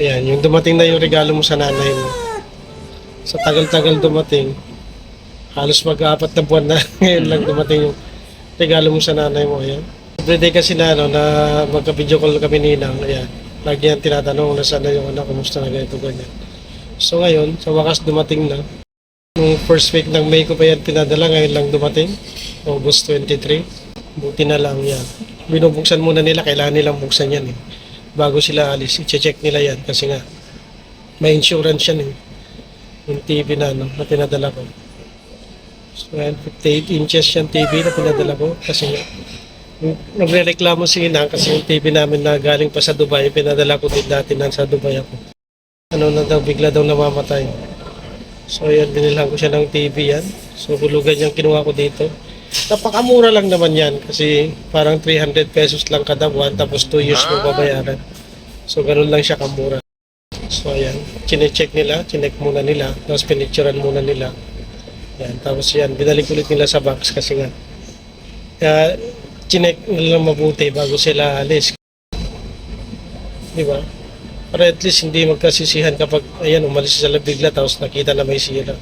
Ayan, yung dumating na yung regalo mo sa nanay mo. Sa tagal-tagal dumating, halos mag-apat na buwan na ngayon lang dumating yung regalo mo sa nanay mo. Ayan. Everyday kasi na, ano, na magka-video call kami ni Nang. Ayan. Lagi yan tinatanong na sana yung anak, kumusta na ganito, ganyan. So ngayon, sa wakas dumating na. Nung first week ng May ko pa yan pinadala, ngayon lang dumating. August 23. Buti na lang yan. Binubuksan muna nila, kailangan nilang buksan yan eh. Bago sila alis, i-check nila yan kasi nga may insurance yan eh. Yung TV na ano, na pinadala ko. So yan, 58 inches yung TV na pinadala ko kasi nga nagre-reklamo si Inang kasi yung TV namin na galing pa sa Dubai, pinadala ko din dati na sa Dubai ako. Ano na daw, bigla daw namamatay. So yan, binilhan ko siya ng TV yan. So hulugan yung kinuha ko dito. Napakamura lang naman yan kasi parang 300 pesos lang kada buwan tapos 2 years mo babayaran. So ganun lang siya kamura. So ayan, chinecheck nila, chinek muna nila, tapos pinicturean muna nila. Yan, tapos yan, binalik ulit nila sa box kasi nga. Kaya chinek nila mabuti bago sila alis. Di ba? Para at least hindi magkasisihan kapag ayan, umalis sila bigla tapos nakita na may sira.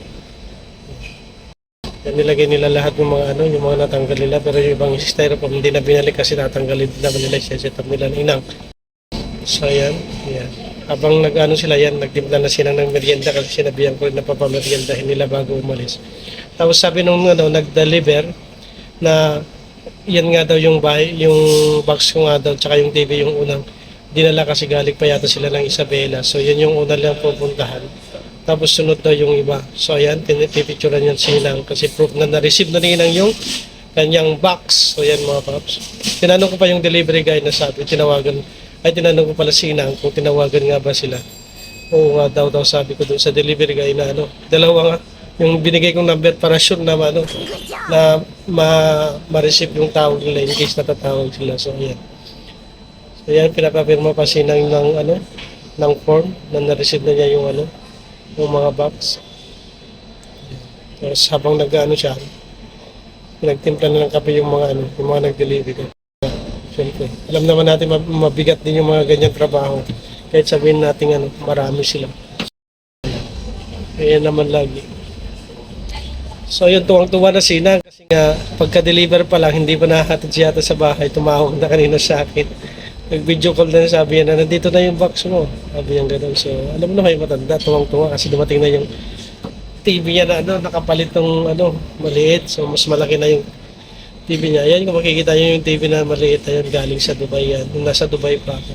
Yan, nilagay nila lahat ng mga ano, yung mga natanggal nila pero yung ibang styrofoam hindi na binalik kasi natanggalin naman nila set up nila ng inang. So ayan, yan. Habang nag-ano sila yan, nagtimpla na sila ng merienda kasi sinabihan ko na papameriendahin nila bago umalis. Tapos sabi nung ano, nag-deliver na yan nga daw yung bahay, yung box ko nga daw, tsaka yung TV yung unang dinala kasi galing pa yata sila ng Isabela. So yan yung una lang pupuntahan. Tapos sunod daw yung iba. So ayan, pinipicturean yan silang kasi proof na na-receive na nilang yung kanyang box. So yan mga paps. Tinanong ko pa yung delivery guy na sabi, tinawagan, ay tinanong ko pala si Inang kung tinawagan nga ba sila. Oo nga daw daw sabi ko doon sa delivery guy na ano, dalawa nga yung binigay kong number para sure na ano, na ma ma-receive yung tawag nila in case natatawag sila. So ayan. So yan, pinapapirma pa si Inang ng ano, ng form na na-receive na niya yung ano, yung mga box. Tapos habang nag-ano siya, pinagtimpla na ng kape yung mga ano, yung mga nag-delivery. Siyempre, alam naman natin mab- mabigat din yung mga ganyan trabaho. Kahit sabihin natin ano, marami sila. Kaya naman lagi. So yun, tuwang-tuwa na si Inang kasi nga pagka-deliver pa lang, hindi pa nakahatid siya sa bahay, tumawag na kanina sa akin. Nag-video call na sabi niya na nandito na yung box mo. Sabi niya gano'n. So alam mo na kayo matanda, tuwang-tuwa kasi dumating na yung TV niya na ano, nakapalit ng ano, maliit. So mas malaki na yung TV niya. Yan, kung makikita niyo yung TV na maliit na yun, galing sa Dubai yan. Yung nasa Dubai pa ako.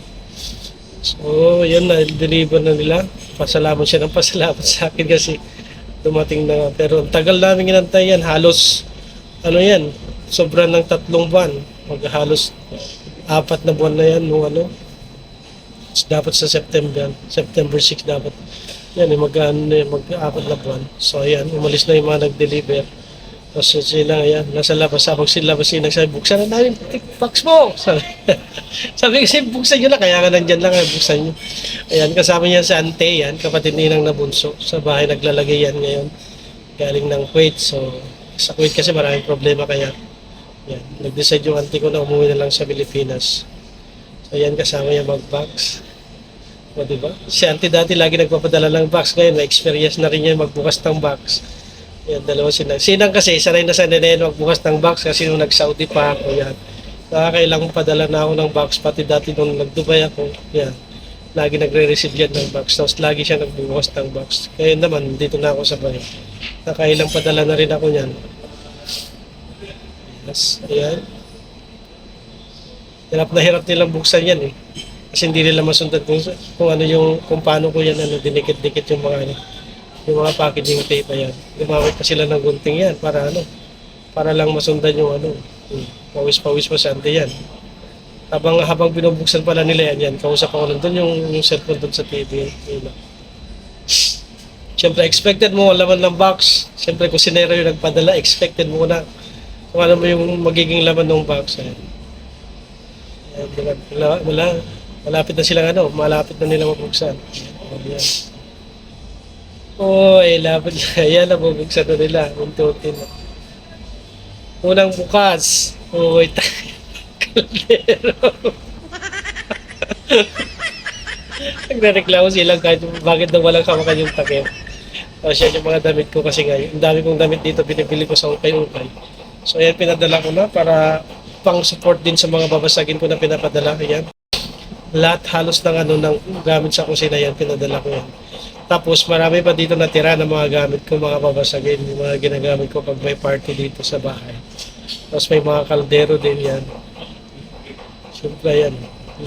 So, yun na, deliver na nila. Pasalamat siya ng pasalamat sa akin kasi dumating na. nga. Pero tagal namin inantay yan. Halos, ano yan, sobra ng tatlong buwan. Maghalos apat na buwan na yan nung ano. Dapat sa September. September 6 dapat. Yan, eh, mag, ano, na yan, mag-apat na buwan. So, ayan, umalis na yung mga nag-deliver. Tapos sila, ayan, nasa labas. Sabang sila, labas sila, nagsabi, buksan na namin, box mo! Sabi, sabi kasi, buksan nyo lang, kaya nga nandyan lang, eh, buksan nyo. Ayan, kasama niya sa ante, yan, kapatid ninang nabunso. Sa bahay naglalagay yan ngayon. Galing ng Kuwait, so sa Kuwait kasi maraming problema kaya. Yan, nag-decide yung auntie ko na umuwi na lang sa Pilipinas. So yan, kasama niya mag-box. O, di ba? Si auntie dati lagi nagpapadala ng box. Ngayon, may experience na rin niya magbukas ng box. Yan, dalawa sila. Sinang kasi, sanay na sanay na yan magbukas ng box kasi nung nag-Saudi pa ako, yan. Nakakailang padala na ako ng box, pati dati nung nag-Dubai ako, yan. Lagi nagre-receive yan ng box. Tapos lagi siya nagbubukas ng box. Kaya naman, dito na ako sa bahay. Nakailang padala na rin ako niyan. Yes, ayan. Hirap na hirap nilang buksan yan eh. Kasi hindi nila masundan kung, kung ano yung, kung paano ko yan, ano, dinikit-dikit yung mga ano, yung mga packaging tape na yan. Gumamit pa sila ng gunting yan para ano, para lang masundan yung ano, hmm, pawis-pawis pa sa ante yan. Habang habang binubuksan pala nila yan, yan kausap ako nandun yung, yung cellphone dun sa TV. Yun. Siyempre, expected mo ang laman ng box. Siyempre, kung sinero yung nagpadala, expected mo na kung ano mo yung magiging laman ng box. Ayan. Ayan, wala, wala, wala, malapit na silang ano, malapit na nila mabuksan. Ayan. Oh, eh, lapit na. Ayan, nabubuksan na nila. Unti-unti na. Unang bukas. Oh, wait. Kaldero. Nagre-reklamo sila kahit bakit daw walang hawakan yung takip. Tapos yan yung mga damit ko kasi ngayon. Ang dami kong damit dito, binibili ko sa ukay-ukay. So ayan, pinadala ko na para pang support din sa mga babasagin ko na pinapadala. Ayan. Lahat halos ng ano ng gamit sa kusina yan, pinadala ko yan. Tapos marami pa dito natira ng mga gamit ko, mga babasagin, yung mga ginagamit ko pag may party dito sa bahay. Tapos may mga kaldero din yan. Siyempre yan.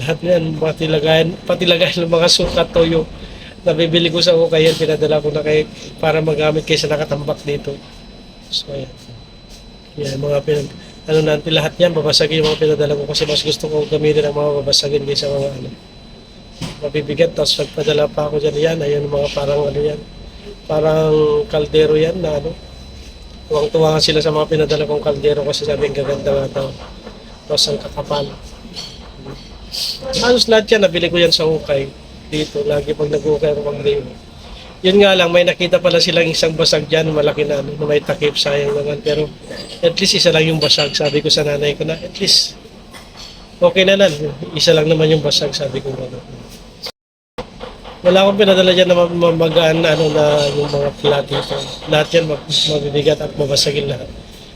Lahat yan, pati lagayan, pati lagayan ng mga sukat toyo. Nabibili ko sa ukay yan, pinadala ko na kay para magamit kaysa nakatambak dito. So yan. Yan, mga pinag... Ano natin lahat yan, babasagin yung mga pinadala ko kasi mas gusto ko gamitin ang mga babasagin kaysa mga ano. Mabibigat, tapos nagpadala pa ako dyan. Yan, ayun mga parang ano yan. Parang kaldero yan na ano. Tuwang-tuwa sila sa mga pinadala kong kaldero kasi sabi gaganda nga daw. Tapos ang kakapal. Halos lahat yan, nabili ko yan sa ukay. Dito, lagi pag nag-ukay ako pag Yun nga lang, may nakita pala silang isang basag dyan, malaki na, ano, may takip, sayang naman. Pero at least isa lang yung basag. Sabi ko sa nanay ko na, at least okay na nan. Isa lang naman yung basag, sabi ko. Ano. Wala akong pinadala dyan na ma- ma- magaan na, ano, na yung mga flat dito. Lahat yan mag- mabibigat at mabasagin lahat.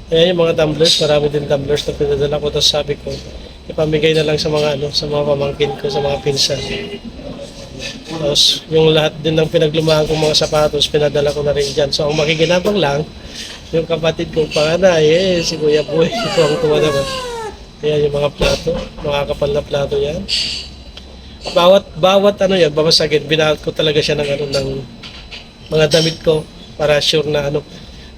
Kaya yung mga tumblers, marami din tumblers na pinadala ko. Tapos sabi ko, ipamigay na lang sa mga ano, sa mga pamangkin ko, sa mga pinsan. Tapos yung lahat din ng pinaglumahan kong mga sapatos, pinadala ko na rin dyan. So ang makikinabang lang, yung kapatid kong panganay, eh, si Kuya Boy, ito ang tuwa naman. Ayan yung mga plato, mga kapal na plato yan. Bawat, bawat ano yan, babasagin, binahal ko talaga siya ng ano, ng mga damit ko para sure na ano,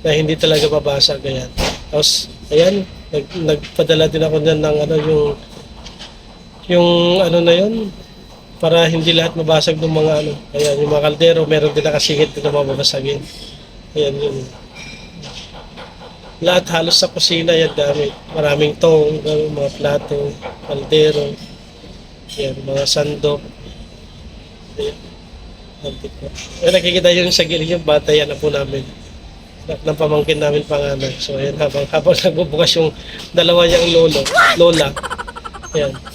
na hindi talaga babasag. Ayan. Tapos, ayan, nag, nagpadala din ako dyan ng ano, yung yung ano na yun, para hindi lahat mabasag ng mga ano. Ayan, yung mga kaldero, meron din nakasingit na mababasagin. Ayan yun. Lahat halos sa kusina yan gamit. Maraming tong, mga plato, kaldero, ayan, mga sandok. Ayan. Ayan, nakikita yun sa gilid yung bata yan na po namin. Ng pamangkin namin panganak. So ayan, habang, habang nagbubukas yung dalawa niyang lolo, lola. Ayan.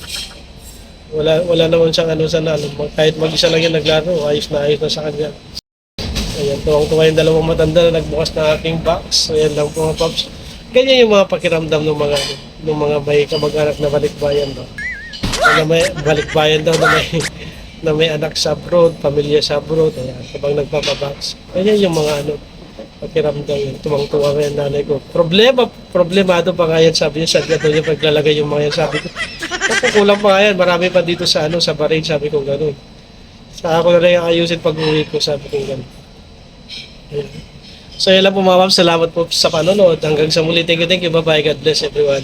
Wala wala naman siyang ano sa ano, kahit mag-isa lang yan naglaro, ayos na ayos na sa kanya. Ayan, tuwang-tuwa yung dalawang matanda na nagbukas ng aking box. Ayan lang po mga paps. Ganyan yung mga pakiramdam ng mga ano, ng mga may kamag-anak na balikbayan ba. Na may balikbayan daw na may na may anak sa abroad, pamilya sa abroad, ayan, habang nagpapabox. Ganyan yung mga ano, pakiramdam yun. Tumang-tuwa nga yung nanay ko. Problema, problemado pa nga yan, sabi niya, sabi niya, paglalagay yung mga yan, sabi ko, kulang pa yan, marami pa dito sa ano, sa Bahrain, sabi ko gano'n. Sa ako na lang yung ayusin pag uwi ko, sabi ko gano'n. So yun lang po mga ma'am, salamat po sa panonood. Hanggang sa muli, thank you, thank you, bye bye, God bless everyone.